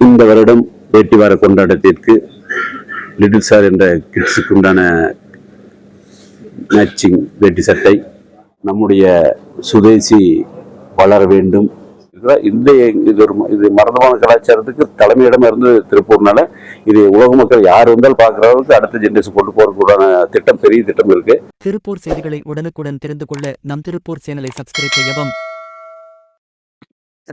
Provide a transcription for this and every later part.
இந்த வருடம் வேட்டி வார கொண்டாட்டத்திற்கு லிட்டில் சார் என்ற கிட்ஸுக்கு உண்டான மேட்சிங் வேட்டி சட்டை நம்முடைய சுதேசி வளர வேண்டும். இதுதான் இந்த இது ஒரு இது மரதமான கலாச்சாரத்துக்கு தலைமையிடம் இருந்து திருப்பூர்னால இது உலக மக்கள் யார் வந்தால் பார்க்குற அளவுக்கு அடுத்த ஜென்ரேஷன் கொண்டு போறதுக்குண்டான திட்டம் பெரிய திட்டம் இருக்கு. திருப்பூர் செய்திகளை உடனுக்குடன் தெரிந்து கொள்ள நம் திருப்பூர் சேனலை சப்ஸ்கிரைப் செய்யவும்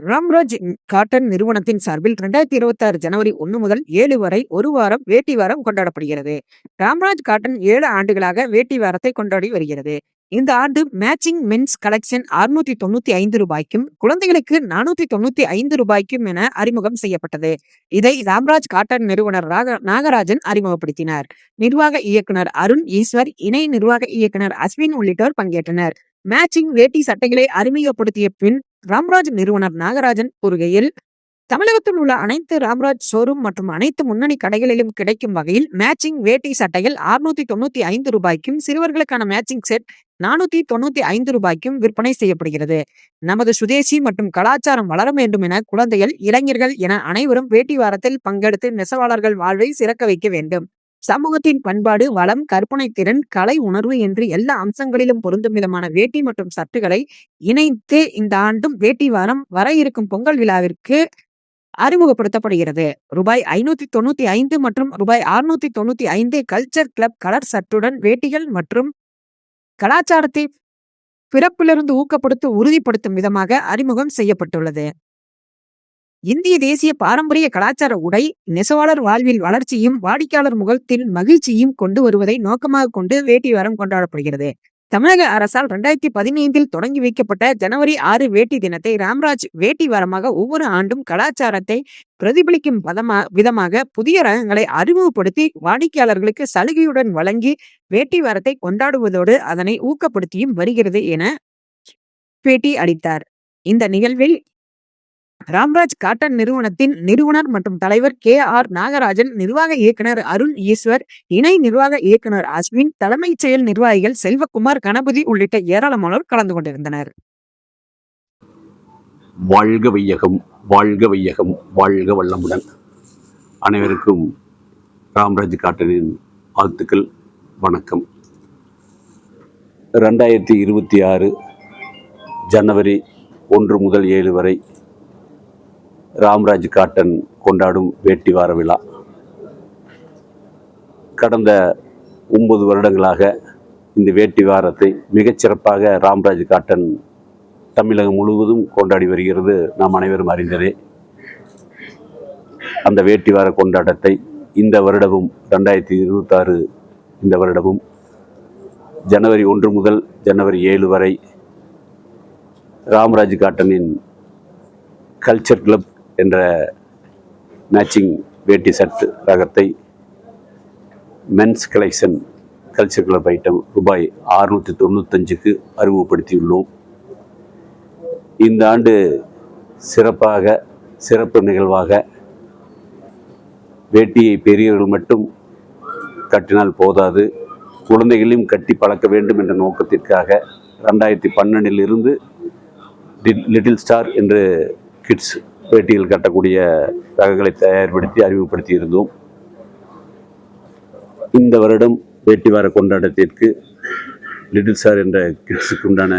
ராம்ராஜ் காட்டன் நிறுவனத்தின் சார்பில் ரெண்டாயிரத்தி இருபத்தி ஆறு ஜனவரி ஒன்று முதல் ஏழு வரை ஒரு வாரம் வேட்டி வாரம் கொண்டாடப்படுகிறது. ராம்ராஜ் காட்டன் ஏழு ஆண்டுகளாக வேட்டி வாரத்தை கொண்டாடி வருகிறது. இந்த ஆண்டு மேட்சிங் மென்ஸ் கலெக்ஷன் அறுநூத்தி தொண்ணூத்தி ஐந்து ரூபாய்க்கும் குழந்தைகளுக்கு நானூத்தி தொண்ணூத்தி ஐந்து ரூபாய்க்கும் என அறிமுகம் செய்யப்பட்டது. இதை ராம்ராஜ் காட்டன் நிறுவனர் ராக நாகராஜன் அறிமுகப்படுத்தினார். நிர்வாக இயக்குனர் அருண் ஈஸ்வர் இணை நிர்வாக இயக்குனர் அஸ்வின் உள்ளிட்டோர் பங்கேற்றனர். மேட்சிங் வேட்டி சட்டைகளை அறிமுகப்படுத்திய பின் ராம்ராஜ் நிறுவனர் நாகராஜன் கூறுகையில் தமிழகத்தில் உள்ள அனைத்து ராம்ராஜ் ஷோரூம் மற்றும் அனைத்து முன்னணி கடைகளிலும் கிடைக்கும் வகையில் மேட்சிங் வேட்டி சட்டைகள் அறுநூத்தி தொண்ணூத்தி ஐந்து ரூபாய்க்கும் சிறுவர்களுக்கான மேட்சிங் செட் நானூத்தி தொண்ணூத்தி ஐந்து ரூபாய்க்கும் விற்பனை செய்யப்படுகிறது. நமது சுதேசி மற்றும் கலாச்சாரம் வளர வேண்டும் என குழந்தைகள் இளைஞர்கள் என அனைவரும் வேட்டி வாரத்தில் பங்கெடுத்து நெசவாளர்கள் வாழ்வை சிறக்க வைக்க வேண்டும். சமூகத்தின் பண்பாடு வளம் கற்பனை திறன் கலை உணர்வு என்று எல்லா அம்சங்களிலும் பொருந்தும் விதமான வேட்டி மற்றும் சட்டுகளை இணைத்து இந்த ஆண்டும் வேட்டி வாரம் வர இருக்கும் பொங்கல் விழாவிற்கு அறிமுகப்படுத்தப்படுகிறது. ரூபாய் ஐநூத்தி தொண்ணூத்தி ஐந்து மற்றும் ரூபாய் அறுநூத்தி தொண்ணூத்தி ஐந்து கல்ச்சர் கிளப் கலர் சட்டுடன் வேட்டிகள் மற்றும் கலாச்சாரத்தை பிறப்பிலிருந்து ஊக்கப்படுத்த உறுதிப்படுத்தும் விதமாக அறிமுகம் செய்யப்பட்டுள்ளது. இந்திய தேசிய பாரம்பரிய கலாச்சார உடை நெசவாளர் வாழ்வில் வளர்ச்சியும் வாடிக்கையாளர் முகத்தில் மகிழ்ச்சியும் கொண்டு வருவதை நோக்கமாக கொண்டு வேட்டி வாரம் கொண்டாடப்படுகிறது. தமிழக அரசால் ரெண்டாயிரத்தி பதினைந்தில் தொடங்கி வைக்கப்பட்ட ஜனவரி ஆறு வேட்டி தினத்தை ராம்ராஜ் வேட்டி வாரமாக ஒவ்வொரு ஆண்டும் கலாச்சாரத்தை பிரதிபலிக்கும் பதமா விதமாக புதிய ரகங்களை அறிமுகப்படுத்தி வாடிக்கையாளர்களுக்கு சலுகையுடன் வழங்கி வேட்டி வாரத்தை கொண்டாடுவதோடு அதனை ஊக்கப்படுத்தியும் வருகிறது என பேட்டி அளித்தார் இந்த நிகழ்வில் ராம்ராஜ் காட்டன் நிறுவனத்தின் நிறுவனர் மற்றும் தலைவர் கே ஆர் நாகராஜன் நிர்வாக இயக்குனர் அருண் ஈஸ்வர் இணை நிர்வாக இயக்குனர் அஸ்வின் தலைமைச் செயல் நிர்வாகிகள் செல்வகுமார் கணபதி உள்ளிட்ட ஏராளமானோர் கலந்து கொண்டிருந்தனர். வாழ்க வையகம் வாழ்க வையகம் வாழ்க வல்லமுடன். அனைவருக்கும் ராம்ராஜ் காட்டனின் வாழ்த்துக்கள் வணக்கம். ரெண்டாயிரத்தி இருபத்தி ஆறு ஜனவரி ஒன்று முதல் ஏழு வரை ராம்ராஜ் காட்டன் கொண்டாடும் வேட்டி வார விழா. கடந்த ஒன்பது வருடங்களாக இந்த வேட்டி வாரத்தை மிகச்சிறப்பாக ராம்ராஜ் காட்டன் தமிழகம் முழுவதும் கொண்டாடி வருகிறது நாம் அனைவரும் அறிந்ததே. அந்த வேட்டி வார கொண்டாட்டத்தை இந்த வருடமும் ரெண்டாயிரத்தி இருபத்தாறு இந்த வருடமும் ஜனவரி ஒன்று முதல் ஜனவரி ஏழு வரை ராம்ராஜ் காட்டனின் கல்ச்சர் கிளப் என்ற மேட்சிங் வேட்டி சட் ரகத்தை men's collection culture club item ரூபாய் அறுநூற்றி தொண்ணூத்தஞ்சுக்கு அறிமுகப்படுத்தியுள்ளோம். இந்த ஆண்டு சிறப்பாக சிறப்பு நிகழ்வாக வேட்டியை பெரியவர்கள் மட்டும் கட்டினால் போதாது. குழந்தைகளையும் கட்டி பழக்க வேண்டும் என்ற நோக்கத்திற்காக ரெண்டாயிரத்தி பன்னெண்டிலிருந்து லிட்டில் ஸ்டார் என்று கிட்ஸ் பேட்டியில் கட்டக்கூடிய ரகங்களை தயார்படுத்தி அறிமுகப்படுத்தி இருந்தோம் இந்த வருடம் வேட்டி வார கொண்டாட்டத்திற்கு லிட்டில் சார் என்ற கிட்ஸுக்கு உண்டான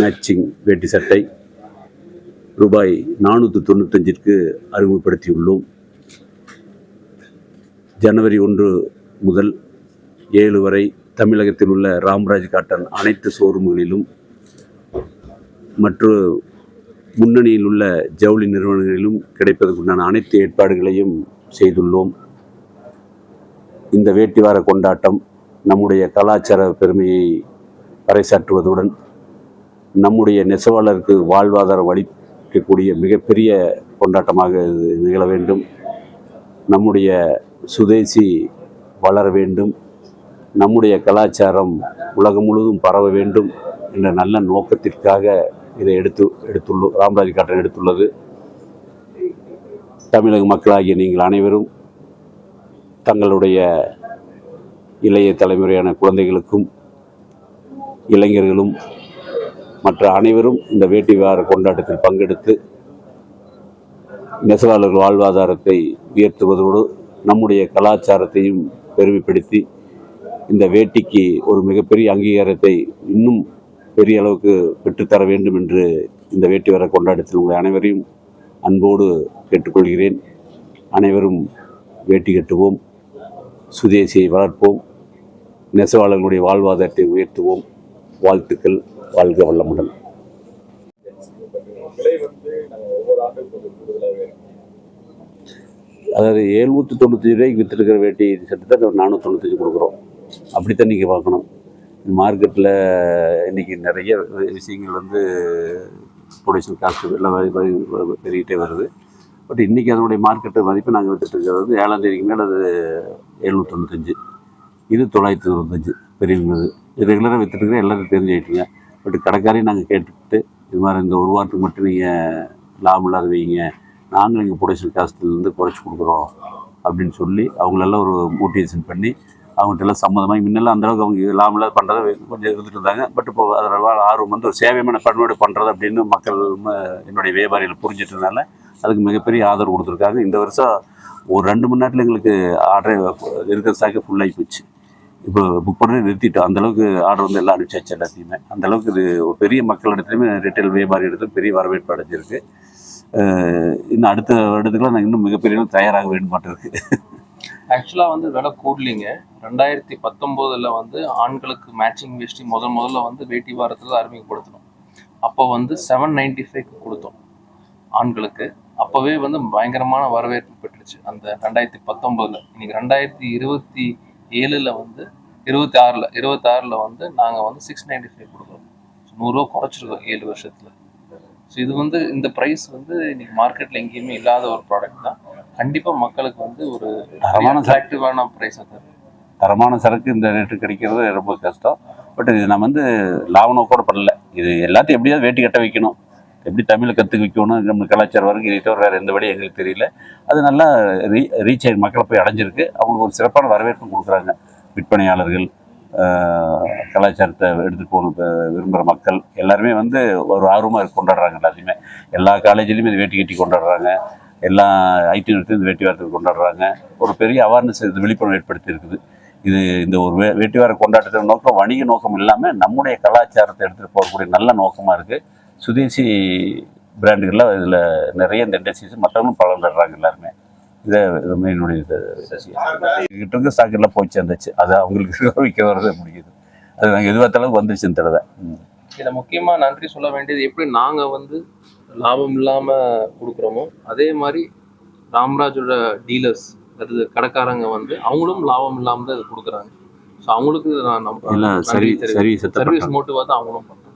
மேட்சிங் வேட்டி சட்டை ரூபாய் நானூற்றி தொண்ணூத்தஞ்சிற்கு அறிமுகப்படுத்தியுள்ளோம். ஜனவரி ஒன்று முதல் ஏழு வரை தமிழகத்தில் உள்ள ராம்ராஜ் காட்டன் அனைத்து ஷோரூம்களிலும் மற்றும் முன்னணியில் உள்ள ஜவுளி நிறுவனங்களிலும் கிடைப்பதற்குண்டான அனைத்து ஏற்பாடுகளையும் செய்துள்ளோம். இந்த வேட்டிவார கொண்டாட்டம் நம்முடைய கலாச்சார பெருமையை பறைசாற்றுவதுடன் நம்முடைய நெசவாளருக்கு வாழ்வாதாரம் அளிக்கக்கூடிய மிகப்பெரிய கொண்டாட்டமாக இது நிகழ வேண்டும். நம்முடைய சுதேசி வளர வேண்டும். நம்முடைய கலாச்சாரம் உலகம் முழுவதும் பரவ வேண்டும் என்ற நல்ல நோக்கத்திற்காக இதை எடுத்து எடுத்துள்ள ராம்ராஜ் கட்டணம் எடுத்துள்ளது. தமிழக மக்களாகிய நீங்கள் அனைவரும் தங்களுடைய இளைய தலைமுறையான குழந்தைகளுக்கும் இளைஞர்களும் மற்ற அனைவரும் இந்த வேட்டி வார கொண்டாட்டத்தில் பங்கெடுத்து நெசவாளர்கள் வாழ்வாதாரத்தை உயர்த்துவதோடு நம்முடைய கலாச்சாரத்தையும் பெருமைப்படுத்தி இந்த வேட்டிக்கு ஒரு மிகப்பெரிய அங்கீகாரத்தை இன்னும் பெரிய அளவுக்கு பெற்றுத்தர வேண்டும் என்று இந்த வேட்டி வர கொண்டாட்டத்தில் உங்களை அனைவரையும் அன்போடு கேட்டுக்கொள்கிறேன். அனைவரும் வேட்டி கட்டுவோம் சுதேசியை வளர்ப்போம் நெசவாளர்களுடைய வாழ்வாதாரத்தை உயர்த்துவோம். வாழ்த்துக்கள் வாழ்க வல்லமுடன் அதாவது எழுநூற்றி தொண்ணூற்றி ரூபாய்க்கு விற்றுருக்கிற வேட்டி சட்டத்தை நானூற்றி தொண்ணூத்தஞ்சு கொடுக்குறோம். அப்படித்தான் நீங்கள் பார்க்கணும். மார்க்கெட்டில் இன்றைக்கி நிறைய விஷயங்கள் வந்து ப்ரொடக்ஷன் காஸ்ட் எல்லாம் பெருகிட்டே வருது. பட் இன்றைக்கி அதனுடைய மார்க்கெட்டு மதிப்பு நாங்கள் விற்றுட்டுருக்கிறது வந்து ஏழாம் தேதிக்கு மேலே அது எழுநூற்றி தொண்ணூத்தஞ்சு இது தொள்ளாயிரத்தி தொண்ணூத்தஞ்சு பெரியவங்க இது ரெகுலராக விற்றுட்டுருக்கிற எல்லாரும் தெரிஞ்சுக்கிட்டீங்க. பட் கடைக்காரையும் நாங்கள் கேட்டுக்கிட்டு இது மாதிரி இந்த ஒரு வாரத்துக்கு மட்டும் நீங்கள் லாபம் இல்லாத வைங்க. நாங்களும் எங்கள் ப்ரொடக்ஷன் காஸ்ட்லேருந்து குறைச்சி கொடுக்குறோம் அப்படின்னு சொல்லி அவங்களெல்லாம் ஒரு மோட்டிவேஷன் பண்ணி அவங்ககிட்ட எல்லாம் சம்மதமாக முன்னெல்லாம் அந்தளவுக்கு அவங்க இல்லாமல் இல்லாத பண்ணுறத கொஞ்சம் இருந்துட்டு இருந்தாங்க. பட் இப்போ அதில் ஆர்வம் வந்து ஒரு சேவையான பண்பாடு பண்ணுறது அப்படின்னு மக்கள் என்னுடைய வியாபாரிகள் புரிஞ்சிட்டதுனால அதுக்கு மிகப்பெரிய ஆதரவு கொடுத்துருக்காங்க. இந்த வருஷம் ஒரு ரெண்டு மணி நேரத்தில் எங்களுக்கு ஆர்டர் இருக்கிற ஸ்டாக்கு ஃபுல்லாகி போச்சு. இப்போ புக் பண்ணி நிறுத்திட்டோம். அந்தளவுக்கு ஆர்டர் வந்து எல்லாம் அனுப்பிச்சாச்சு எல்லாத்தையுமே. அந்தளவுக்கு இது ஒரு பெரிய மக்கள் இடத்துலையுமே ரிட்டைல் வியாபாரி இடத்துல பெரிய வரவேற்பு அடைஞ்சிருக்கு. இன்னும் அடுத்த வருடத்துக்குலாம் நாங்கள் இன்னும் மிகப்பெரிய தயாராக வேண்டும் மாட்டிருக்கு ஆக்சுவலாக வந்து விலை கூடலிங்க. ரெண்டாயிரத்தி பத்தொம்போதில் வந்து ஆண்களுக்கு மேட்சிங் வேஷ்டி முதல் முதல்ல வந்து வேட்டி வாரத்தில் அறிமுகப்படுத்தணும் அப்போ வந்து செவன் நைன்டி ஃபைவ்க்கு கொடுத்தோம் ஆண்களுக்கு. அப்போவே வந்து பயங்கரமான வரவேற்பு பெற்றுச்சு. அந்த ரெண்டாயிரத்தி பத்தொம்போதில். இன்னைக்கு ரெண்டாயிரத்தி இருபத்தி ஏழில் வந்து இருபத்தி ஆறில் இருபத்தாறில் வந்து நாங்கள் வந்து சிக்ஸ் நைன்டி ஃபைவ் கொடுக்குறோம் நூறுரூவா குறைச்சிருக்கோம் ஏழு வருஷத்தில். ஸோ இது வந்து இந்த ப்ரைஸ் வந்து இன்னைக்கு மார்க்கெட்டில் எங்கேயுமே இல்லாத ஒரு ப்ராடக்ட் தான். கண்டிப்பாக மக்களுக்கு வந்து ஒரு தரமான. அட்ராக்டிவான தரும். தரமான சரக்கு இந்த ரேட்டு கிடைக்கிறது ரொம்ப கஷ்டம். பட் இது நம்ம வந்து லாப நோக்கோட பண்ணல இது எல்லாத்தையும் எப்படியாவது வேட்டி கட்ட வைக்கணும். எப்படி தமிழை கற்றுக்க வைக்கணும்? நம்ம கலாச்சாரம் வரைக்கும் இதை தவிர வேறு எந்த வழியும் எங்களுக்கு தெரியல. அது நல்லா ரீ ரீச் ஆகி மக்களை போய் அடைஞ்சிருக்கு. அவங்களுக்கு ஒரு சிறப்பான வரவேற்பு கொடுக்குறாங்க விற்பனையாளர்கள் கலாச்சாரத்தை எடுத்துகிட்டு போகணும் விரும்புகிற மக்கள் எல்லாருமே வந்து ஒரு ஆர்வமாக கொண்டாடுறாங்க எல்லாத்தையுமே. எல்லா காலேஜ்லேயுமே இது வேட்டி கட்டி கொண்டாடுறாங்க. எல்லா ஐடி நிறுத்தி இந்த வேட்டி வாரத்துக்கு கொண்டாடுறாங்க. ஒரு பெரிய அவேர்னஸ் இது விழிப்புணர்வு ஏற்படுத்தி இருக்குது இது இந்த ஒரு வே வேட்டி வார கொண்டாட்டத்தின் நோக்கம் வணிக நோக்கம் இல்லாமல் நம்முடைய கலாச்சாரத்தை எடுத்துகிட்டு போகக்கூடிய நல்ல நோக்கமாக இருக்குது சுதேசி பிராண்டுகளில் இதில் நிறைய இந்த இண்டஸ்ட்ரீஸ் மற்றவங்களும் பலன் எல்லாருமே. இதை ரொம்ப என்னுடைய கிட்ட இருக்க ஸ்டாக் எல்லாம் போய் சேர்ந்துச்சு அது அவங்களுக்கு விற்க வர்றது முடியுது. அது நாங்கள் எதிர்பார்த்த அளவுக்கு வந்துருச்சு இந்த தடவை. இதில் முக்கியமாக நன்றி சொல்ல வேண்டியது எப்படி நாங்கள் வந்து லாபம் இல்லாமல் கொடுக்குறோமோ அதே மாதிரி ராம்ராஜோட டீலர்ஸ் அதாவது கடைக்காரங்க வந்து அவங்களும் லாபம் இல்லாமல் தான் இது கொடுக்குறாங்க. ஸோ அவங்களுக்கு நான் சரி சர்வீஸ் மோட்டிவாக தான் அவங்களும் பண்ணுறாங்க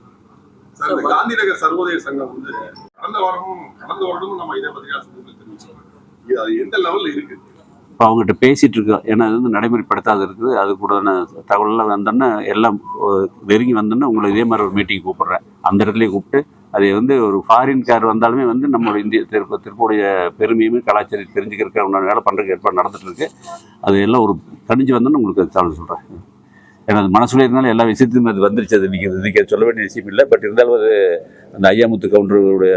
சார் இந்த காந்தி நகர் சர்வோதய சங்கம் வந்து கடந்த வாரமும் கடந்த வருடமும் நம்ம இதை பத்திரிகா சங்கத்தில் தெரிவிச்சோம் இது அது எந்த லெவலில் இருக்கு? இப்போ அவங்ககிட்ட பேசிகிட்டு இருக்கோம் ஏன்னா அது வந்து நடைமுறைப்படுத்தாது இருக்குது. அது கூட தகவலெல்லாம் வந்தோன்னே எல்லாம் நெருங்கி வந்தோன்னே உங்களை இதே மாதிரி ஒரு மீட்டிங் கூப்பிட்றேன். அந்த இடத்துலையே கூப்பிட்டு அதை வந்து ஒரு ஃபாரின் கார் வந்தாலுமே வந்து நம்மளோட இந்திய திருப்ப திருப்பூடைய பெருமையுமே கலாச்சாரம் தெரிஞ்சுக்கிறதுக்கு உண்டான வேலை பண்ணுறதுக்கு ஏற்பாடு நடந்துட்டு இருக்கு. அது எல்லாம் ஒரு கணிஞ்சு வந்தோன்னு உங்களுக்கு தகவல் சொல்கிறேன் எனது அது மனசுல இருந்தாலும் எல்லா விஷயத்தையும் அது வந்துருச்சு அது இன்னைக்கு இன்னைக்கு சொல்ல வேண்டிய விஷயம் இல்லை. பட் இருந்தாலும் அது அந்த ஐயாமுத்து கவுண்டருடைய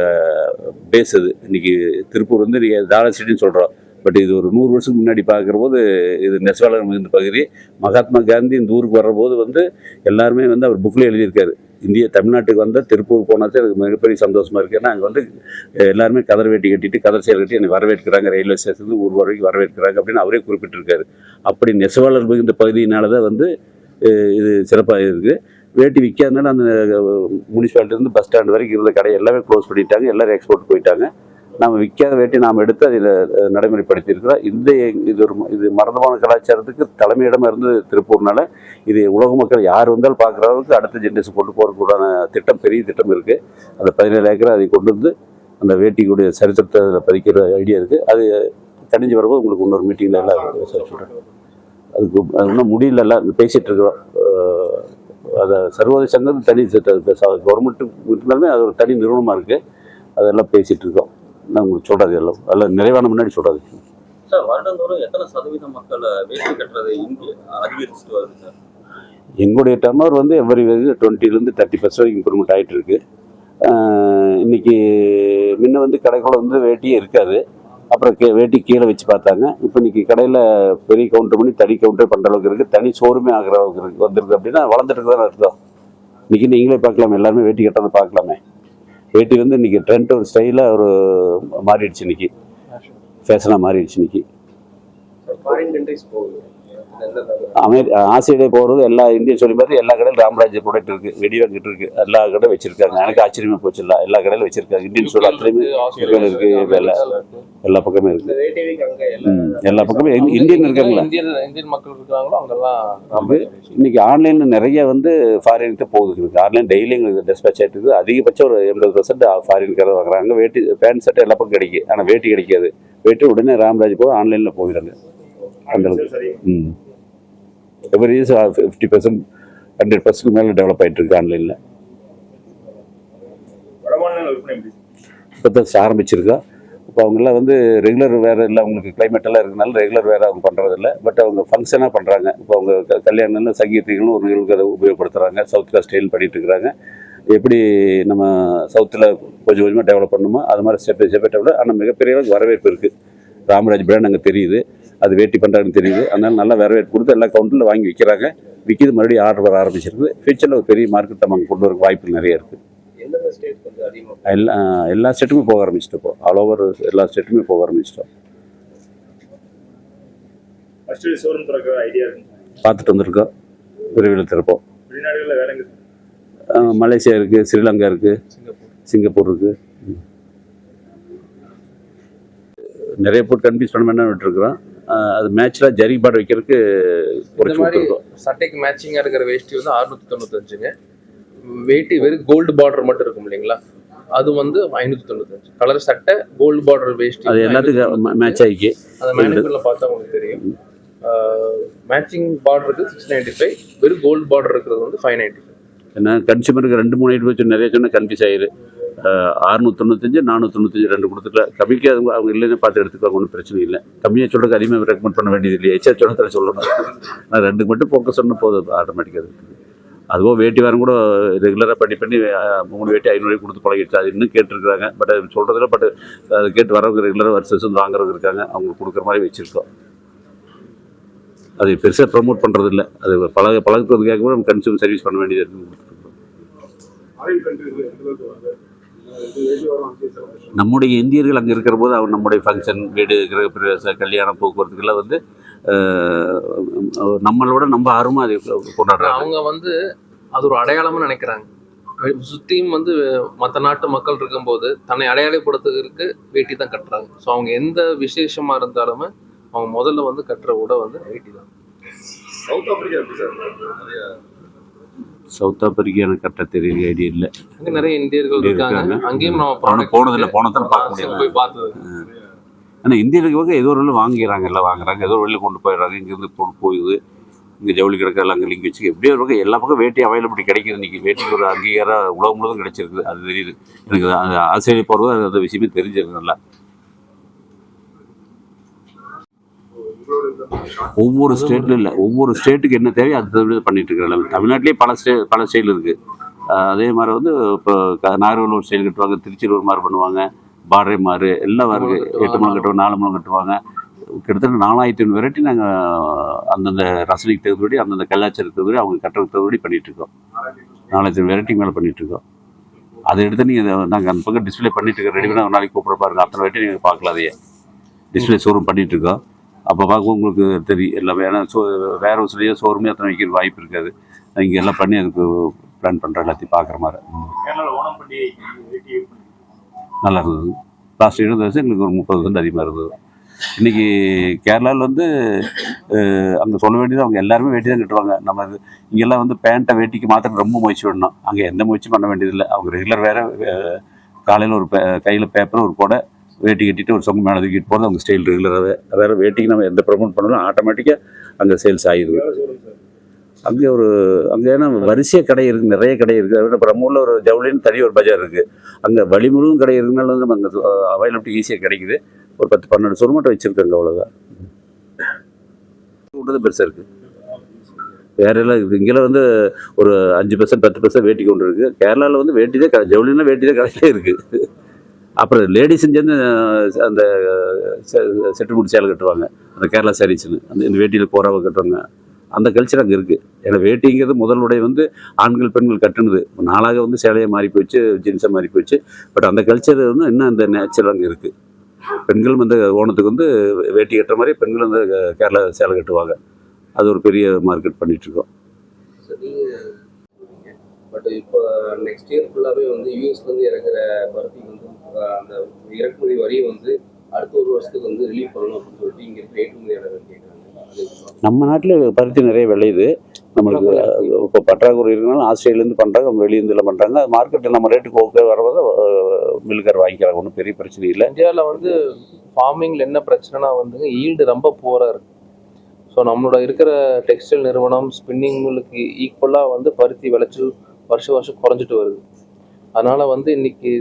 பேஸ் அது. இன்னைக்கு திருப்பூர் வந்து நீங்கள் தாரா சிட்டின்னு சொல்கிறோம் பட் இது ஒரு நூறு வருஷத்துக்கு முன்னாடி பார்க்குற போது இது நெசவாளர் மிகுந்த பகுதி. மகாத்மா காந்தி இந்த ஊருக்கு வர்றபோது வந்து எல்லாருமே வந்து அவர் புக்கில் எழுதியிருக்காரு. இந்திய தமிழ்நாட்டுக்கு வந்தால் திருப்பூர் போனாச்சும் எனக்கு மிகப்பெரிய சந்தோஷமாக இருக்குது ஏன்னா அங்கே வந்து எல்லாருமே கதர் வேட்டி கட்டிட்டு கதர் செயல் கட்டி என்னை வரவேற்கிறாங்க. ரயில்வே ஸ்டேஷன் ஊர் வரைக்கும் வரவேற்கிறாங்க அப்படின்னு அவரே குறிப்பிட்டிருக்காரு. அப்படி நெசவாளர் மிகுந்த பகுதியினால தான் வந்து இது சிறப்பாக இருக்குது. வேட்டி விற்காதனால அந்த முனிசிபாலிட்டிலேருந்து பஸ் ஸ்டாண்ட் வரைக்கும் இருந்த கடை எல்லாமே க்ளோஸ் பண்ணிட்டாங்க. எல்லாரும் எக்ஸ்போர்ட் போயிட்டாங்க. நம்ம விற்காத வேட்டி நாம் எடுத்து அதில் நடைமுறைப்படுத்தியிருக்கிறோம். இந்த இது ஒரு இது மரதமான கலாச்சாரத்துக்கு தலைமையிடமாக இருந்து திருப்பூர்னால இது உலக மக்கள் யார் வந்தாலும் பார்க்குற அளவுக்கு அடுத்த ஜென்ரேஷன் கொண்டு போகிறதுக்குண்டான திட்டம் பெரிய திட்டம் இருக்குது அந்த பதினேழு ஏக்கரை அதை கொண்டு வந்து அந்த வேட்டிக்குடைய சரித்திரத்தை அதில் பதிக்கிற ஐடியா இருக்குது அது கணிஞ்சு வரும்போது உங்களுக்கு இன்னொரு மீட்டிங்கில் எல்லாம் சொல்கிறேன் அதுக்கு அது இன்னும் முடியல எல்லாம் பேசிகிட்டு இருக்கிறோம் அதை சர்வதேச சங்கம் தனி கவர்மெண்ட்டு இருந்தாலுமே அது ஒரு தனி நிறுவனமாக இருக்குது அதெல்லாம் பேசிகிட்டு இருக்கோம். நான் உங்களுக்கு சொல்கிறது எல்லாம் அதெல்லாம் நிறைவான முன்னாடி சொல்கிறது சார் வருடந்தோறும் எத்தனை சதவீதம் மக்கள் வேட்டி கட்டுறது இங்கே அதிகரிச்சுட்டு வருது சார்? எங்களுடைய டர்னர் வந்து எவ்வரி டுவெண்ட்டிலேருந்து தேர்ட்டி பர்சன்ட் வரைக்கும் இம்ப்ரூவ்மெண்ட் ஆகிட்டு இருக்கு. ஆஹ் இன்னைக்கு முன்ன வந்து கடைக்குள்ள வந்து வேட்டியே இருக்காது. அப்புறம் கே வேட்டி கீழே வச்சு பார்த்தாங்க. இப்போ இன்னைக்கு கடையில் பெரிய கவுண்டர் பண்ணி தனி கவுண்டர் பண்ணுற அளவுக்கு இருக்குது தனி ஷோரூமே ஆகிற அளவுக்கு இருக்கு. வந்திருக்கு அப்படின்னா வளர்ந்துட்டு இருக்குதானே அர்த்தம். இன்னைக்கு நீங்களே பார்க்கலாமே. எல்லாருமே வேட்டி கட்டுறதை பார்க்கலாமே. வேட்டி வந்து இன்னைக்கு ட்ரெண்ட் ஒரு ஸ்டைலாக ஒரு மாறிடுச்சு இன்னைக்கு. ஃபேஷனாக மாறிடுச்சு இன்னைக்கு. ஃபாரின் கண்ட்ரிஸ் போகுது. அமெரி ஆசியிலே போகிறது எல்லா இந்தியன் சொல்லி பார்த்து எல்லா கடையிலும் ராமராஜ் ப்ராடக்ட் இருக்கு வெடி வாங்கிட்டு இருக்கு. எல்லா கடையும் வச்சிருக்காங்க. எனக்கு ஆச்சரியமா போச்சு. எல்லா எல்லா கடையிலும் வச்சிருக்காங்க. இந்தியன் ஸ்டோர் அத்தனையுமே இருக்கு. இருக்கு எல்லா எல்லா பக்கமே இருக்கு. இந்த வேட்டைக்கு அங்க எல்லா பக்கமே இந்~ இந்தியன் இருக்காங்களா? இந்தியன் மக்கள் இருக்காங்களோ அங்கெல்லாம் இருக்கு. இன்னைக்கு ஆன்லைன்ல நிறைய வந்து ஃபாரினுக்கு போகுது. இருக்கு ஆன்லைன் டெய்லி எங்களுக்கு டெஸ்பேச் ஆயிட்டு இருக்குது. அதிகபட்சம் ஒரு எண்பது பர்சன்ட் ஃபாரினுக்கார வாங்குறாங்க வேட்டி பேண்ட் சட்டை எல்லா பக்கம் கிடைக்கும் ஆனால் வேட்டி கிடைக்காது. வேட்டி உடனே ராமராஜ் போய் ஆன்லைன்ல போயிடுறாங்க. அந்த அளவுக்கு. ம். Every years fifty percent hundred percent மேலே டெவலப் ஆயிட்டு இருக்கு? ஆன்லைனில் இப்போ தான் ஆரம்பிச்சிருக்கா. இப்போ அவங்கெல்லாம் வந்து ரெகுலர் வேறு இல்லை அவங்களுக்கு எல்லாம் இருக்கனால ரெகுலர் வேறு அவங்க பண்ணுறதில்ல பட் அவங்க ஃபங்க்ஷனாக பண்ணுறாங்க இப்போ அவங்க கல்யாணம்ல சங்கீதங்களும் ஒரு நிகழ்வுக்கு அதை உபயோகப்படுத்துகிறாங்க சவுத்தில் ஸ்டைல் பண்ணிட்டு இருக்கிறாங்க எப்படி நம்ம சவுத்தில் கொஞ்சம் கொஞ்சமாக டெவலப் பண்ணணுமோ அது மாதிரி ஸ்டெப் பை ஸ்டெப் டெவலப் ஆனால் மிகப்பெரிய அளவுக்கு வரவேற்பு இருக்குது ராமராஜ் பிராண்ட் அங்கே தெரியுது. அது வேட்டி பண்ணுறாங்கன்னு தெரியுது. அதனால நல்ல வரவேற்பு கொடுத்து எல்லா கவுண்டரில் வாங்கி விற்கிறாங்க விற்கிது மறுபடியும் ஆர்டர் வர ஆரம்பிச்சிருக்கு ஃபியூச்சரில் ஒரு பெரிய மார்க்கெட் நம்ம கொண்டு வர வாய்ப்பு நிறைய இருக்குது எல்லா எல்லா ஸ்டேட்டுமே போக ஆரம்பிச்சிட்டோம் இப்போ. ஆல் ஓவர் எல்லா ஸ்டேட்டுமே போக ஆரம்பிச்சிட்டோம். பார்த்துட்டு வந்திருக்கோம். விரைவில் திறப்போம். மலேசியா இருக்குது ஸ்ரீலங்கா இருக்குது சிங்கப்பூர் இருக்குது நிறைய பேர் கன்ஃபியூஸ் பண்ண வேண்டாம் விட்டுருக்குறோம். அது மேட்ச்லாம் ஜரி பாட் வைக்கிறதுக்கு குறைச்சி விட்டுருக்கோம். சட்டைக்கு மேட்சிங்கா இருக்கிற வேஷ்டி வந்து அறுநூத்தி தொண்ணூத்தஞ்சுங்க. வேட்டி வெறும் கோல்டு பார்டர் மட்டும் இருக்கும் இல்லைங்களா? அது வந்து ஐநூத்தி தொண்ணூத்தஞ்சு. கலர் சட்டை கோல்டு பார்டர் வேஷ்டி அது எல்லாத்துக்கும் மேட்ச் ஆகிக்கு அந்த மேனுக்குள்ள பார்த்தா உங்களுக்கு தெரியும். மேட்சிங் பார்டருக்கு சிக்ஸ் நைன்டி ஃபைவ் வெறும் கோல்டு பார்டர் இருக்கிறது வந்து ஃபைவ் நைன்டி ஃபைவ் ஏன்னா கன்சியூமருக்கு ரெண்டு மூணு ஐட்டம் வச்சு நிறைய சொன்னால் கன்ஃபியூஸ் ஆயிரு. அறுநூத்தி தொண்ணூத்தஞ்சு நானூற்றி தொண்ணூத்தஞ்சு ரெண்டு கொடுத்துட்டு கம்மிக்கு அவங்க அவங்க இல்லைன்னு பார்த்து எடுத்துக்கோங்க ஒன்றும் பிரச்சனை இல்லை. கம்மியாக சொல்கிறதுக்கு அதிகமாக ரெக்கமெண்ட் பண்ண வேண்டியது இல்லையா. எச்சா சொன்னதில் சொல்லணும். நான் ரெண்டுக்கு மட்டும் ஃபோக்கஸ் பண்ண போதும் ஆட்டோமேட்டிக்காக அதுவும் வேட்டி வாரம் கூட ரெகுலராக பண்ணி பண்ணி மூணு வேட்டி ஐநூறு கொடுத்து பழகிடுச்சு. அது இன்னும் கேட்டுருக்காங்க பட் அது சொல்கிறதுல பட் அது கேட்டு வரவங்க ரெகுலராக வருஷம் வந்து வாங்குறவங்க இருக்காங்க. அவங்களுக்கு கொடுக்குற மாதிரி வச்சுருக்கோம். அது பெருசாக ப்ரமோட் பண்ணுறது இல்லை. அது பழக பழகிறதுக்காக கூட நம்ம கன்சியூமர் சர்வீஸ் பண்ண வேண்டியது இருக்குது நம்முடைய இந்தியர்கள் அங்கே இருக்கிற போது அவங்க நம்முடைய ஃபங்க்ஷன் வீடு கிரகப்பிரவேச கல்யாணம் போக்குவரத்துக்கெல்லாம் வந்து நம்மளோட நம்ம ஆர்வமாக அதை கொண்டாடுறாங்க அவங்க வந்து அது ஒரு அடையாளமா நினைக்கிறாங்க. சுத்தியும் வந்து மற்ற நாட்டு மக்கள் இருக்கும்போது தன்னை அடையாளப்படுத்துறதுக்கு வேட்டி தான் கட்டுறாங்க. ஸோ அவங்க எந்த விசேஷமா இருந்தாலுமே அவங்க முதல்ல வந்து கட்டுற உடை வந்து வேட்டி தான் சவுத் ஆப்பிரிக்கா எப்படி சார்? சவுத் ஆப்பிரிக்கா எனக்கு கரெக்டாக தெரியல ஐடியா இல்லை. அங்க நிறைய இந்தியர்கள் இந்தியர் இருக்காங்க. அங்கேயும் நம்ம போனதில்லை போனதான் பார்க்க இருக்கு. முடியும் போய் பார்த்தது. ஆனால் இந்தியர்களுக்கு ஏதோ ஒரு வழியில் வாங்கிக்கிறாங்க எல்லாம் வாங்குறாங்க. ஏதோ ஒரு வழியில் கொண்டு போயிடுறாங்க. இங்கேருந்து கொண்டு போகுது. இங்கே ஜவுளி கிடக்க அங்கே லிங்க் வச்சு எப்படியோ ஒரு பக்கம் எல்லா பக்கம் வேட்டி அவைலபிலிட்டி கிடைக்குது இன்னைக்கு. வேட்டிக்கு ஒரு அங்கீகாரம் உலகம் முழுவதும் கிடைச்சிருக்குது. அது தெரியுது. எனக்கு ஆஸ்திரேலியா போகிறது அந்த விஷயமே தெரிஞ்சிருக்கு நல்லா உங்களோட இந்த ஷார்ட் ஒவ்வொரு ஸ்டேட்ல இல்லை ஒவ்வொரு ஸ்டேட்டுக்கு என்ன தேவையோ அது பண்ணிட்டு இருக்கிறாங்க தமிழ்நாட்டிலேயே பல ஸ்டே பல ஸ்டைல் இருக்கு. அதே மாதிரி வந்து இப்போ நாகர்கோவில் ஒரு ஸ்டைல் கட்டுவாங்க திருச்சியில் ஒரு மாதிரி பண்ணுவாங்க பாரே மாறு எல்லாம் வருது. எட்டு முழம் கட்டுவாங்க நாலு முழம் கட்டுவாங்க. கிட்டத்தட்ட நாலாயிரத்தி ஐநூறு வெரைட்டி நாங்கள் அந்தந்த ரசனைக்கு தகுந்தபடி அந்தந்த கலாச்சாரத்துக்கு தகுந்தபடி அவங்க கட்டுறதுக்கு தகுந்தபடி பண்ணிட்டு இருக்கோம். நாலாயிரத்தி வெரைட்டி மேலே பண்ணிட்டு இருக்கோம். அதை எடுத்து நீங்கள் நாங்கள் அந்த பக்கம் டிஸ்பிளே பண்ணிட்டு இருக்கோம் ரெடி பண்ணி ஒரு நாளைக்கு கூப்பிட பாருங்க. அத்தனை வெரைட்டி நீங்கள் பார்க்கலாம் அதையே. டிஸ்பிளே ஷோரூம் பண்ணிட்டு இருக்கோம். அப்போ பார்க்க உங்களுக்கு தெரியும் எல்லாமே. ஏன்னா ஷோ வேற ஹவுஸ்லேயே ஷோரூமே அத்தனை வைக்கிற வாய்ப்பு இருக்காது. இங்கே எல்லாம் பண்ணி அதுக்கு பிளான் பண்ணுற எல்லாத்தையும் பார்க்குற மாதிரி. நல்லா இருந்தது. லாஸ்ட் இருபது வருஷம் எங்களுக்கு ஒரு முப்பது பர்சன்ட் அதிகமாக இருந்தது. இன்றைக்கி கேரளாவில் வந்து அங்கே சொல்ல வேண்டியது அவங்க எல்லாருமே வேட்டி தான் கட்டுவாங்க. நம்ம இது இங்கெல்லாம் வந்து பேண்ட்டை வேட்டிக்கு மாத்திரம் ரொம்ப முயற்சி பண்ணணும். அங்கே எந்த முயற்சியும் பண்ண வேண்டியதில்லை. அவங்க ரெகுலர் வேறு காலையில் ஒரு கையில் பேப்பர் ஒரு கொடை வேட்டி கட்டிட்டு ஒரு சொங்க மேலே தூக்கிட்டு போகிறது அவங்க ஸ்டைல் ரெகுலராகவே வேறு வேட்டிக்கு நம்ம எந்த ப்ரமோட் பண்ணாலும் ஆட்டோமேட்டிக்காக அங்கே சேல்ஸ் ஆகிடுது அங்கே ஒரு அங்கே ஏன்னா வரிசையாக கடை இருக்குது நிறைய கடை இருக்குது இப்போ நம்ம ஊரில் ஒரு ஜவுளின்னு தனி ஒரு பஜார் இருக்குது அங்கே வழி முழுவதும் கடை இருக்குனால வந்து நம்ம அங்கே அவைலபிலிட்டி ஈஸியாக கிடைக்குது. ஒரு பத்து பன்னெண்டு சொல் மட்டும் வச்சுருக்காங்க அவ்வளோதான் விட்றது பெருசாக இருக்குது வேற எல்லாம் இது இங்கெல்லாம் வந்து ஒரு அஞ்சு பர்சன்ட் பத்து பர்சன்ட் வேட்டி கொண்டு இருக்கு. கேரளாவில் வந்து வேட்டி தான் ஜவுளினா வேட்டி தான் கடைசியே இருக்கு. அப்புறம் லேடிஸும் சேர்ந்து அந்த செட்டு முடி சேலை கட்டுவாங்க. அந்த கேரளா சாரீஸ்னு அந்த இந்த வேட்டியில் போகிறவங்க கட்டுவாங்க. அந்த கல்ச்சர் அங்கே இருக்குது ஏன்னா வேட்டிங்கிறது முதல் உடை வந்து ஆண்கள் பெண்கள் கட்டுனது. நாளாக வந்து சேலையை மாறி போயிடுச்சு ஜீன்ஸாக மாறி போயிடுச்சு. பட் அந்த கல்ச்சர் வந்து இன்னும் அந்த நேச்சுரல் அங்கே இருக்குது பெண்களும் அந்த ஓணத்துக்கு வந்து வேட்டி கட்டுற மாதிரி பெண்கள் வந்து கேரளா சேலை கட்டுவாங்க. அது ஒரு பெரிய மார்க்கெட் பண்ணிகிட்ருக்கோம் பட் இப்போ நெக்ஸ்ட் இயர் ஃபுல்லாகவே வந்து யூஎஸ்லேருந்து இறக்குற பருத்தி வந்து அந்த இறக்குமதி வரியை வந்து அடுத்த ஒரு வருஷத்துக்கு வந்து ரிலீவ் பண்ணணும் அப்படின்னு சொல்லிட்டு இங்கே இருக்க ஏற்றுமதியாளர்கள் கேட்குறாங்க அது நம்ம நாட்டில் பருத்தி நிறைய விளையுது. நம்மளுக்கு இப்போ பற்றாக்குறை இருக்கனால ஆஸ்திரேலியாலேருந்து பண்ணுறாங்க வெளியேருந்துலாம் பண்ணுறாங்க மார்க்கெட்டில் நம்ம ரேட்டுக்கு ஓகே வரதை மில்லுக்கார் வாங்கிக்கிறாங்க. ஒன்றும் பெரிய பிரச்சனை இல்லை. இந்தியாவில் வந்து ஃபார்மிங்கில் என்ன பிரச்சனைனா வந்துங்க ஈல்டு ரொம்ப புவராக இருக்கு. ஸோ நம்மளோட இருக்கிற டெக்ஸ்டைல் நிறுவனம் ஸ்பின்னிங் மில்லுக்கு ஈக்குவலாக வந்து பருத்தி விளைச்சல் வருஷம் வருஷம் குறைஞ்சிட்டு வருது. அதனால் வந்து இன்னைக்கு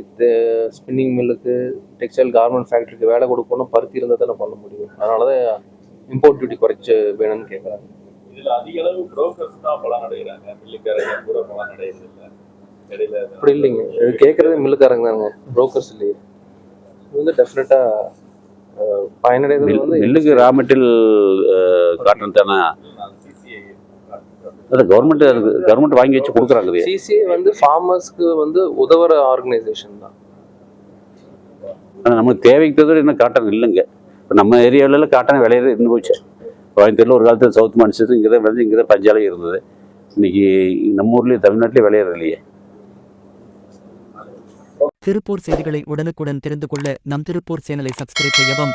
ஸ்பின்னிங் மில்லுக்கு டெக்ஸ்டைல் கார்மெண்ட் ஃபேக்ட்ரிக்கு வேலை கொடுக்கணும் பருத்தி இருந்தால் தானே பண்ண முடியும். அதனால தான் இம்போர்ட் டியூட்டி குறைச்சி வேணும்னு கேட்குறாங்க இதுல அதிக அளவு புரோக்கர்ஸ் தான் பலன் அடைகிறாங்க மில்லுக்காரங்க கூட பலன் அடைகிறது இல்ல அப்படி இல்லைங்க. இது கேட்குறதே மில்லுக்காரங்க தாங்க ப்ரோக்கர்ஸ் இல்லையே. இது வந்து டெஃபினட்டாக பயனடைகிறது வந்து மில்லுக்கு ரா மெட்டீரியல் காட்டன் தானே அது கவர்மெண்ட் கவர்மெண்ட் வாங்கி வச்சு கொடுக்குறாங்க சிசிஐ வந்து ஃபார்மர்ஸ்க்கு வந்து உதவுற ஆர்கனைசேஷன் தான். ஆனால் நமக்கு தேவைக்கு தகுந்த இன்னும் காட்டன் இல்லைங்க. இப்போ நம்ம ஏரியாவிலலாம் காட்டன் விளையிறது இருந்து போச்சு. கோயம்புத்தூரில் ஒரு காலத்தில் சவுத் மாநிலத்து இங்கே தான் விளைஞ்சு இங்கே தான் பஞ்சாலை இருந்தது. இன்னைக்கு நம்ம ஊர்லேயே தமிழ்நாட்டிலே விளையிறது இல்லையே. திருப்பூர் செய்திகளை உடனுக்குடன் தெரிந்து கொள்ள நம் திருப்பூர் சேனலை சப்ஸ்கிரைப் செய்யவும்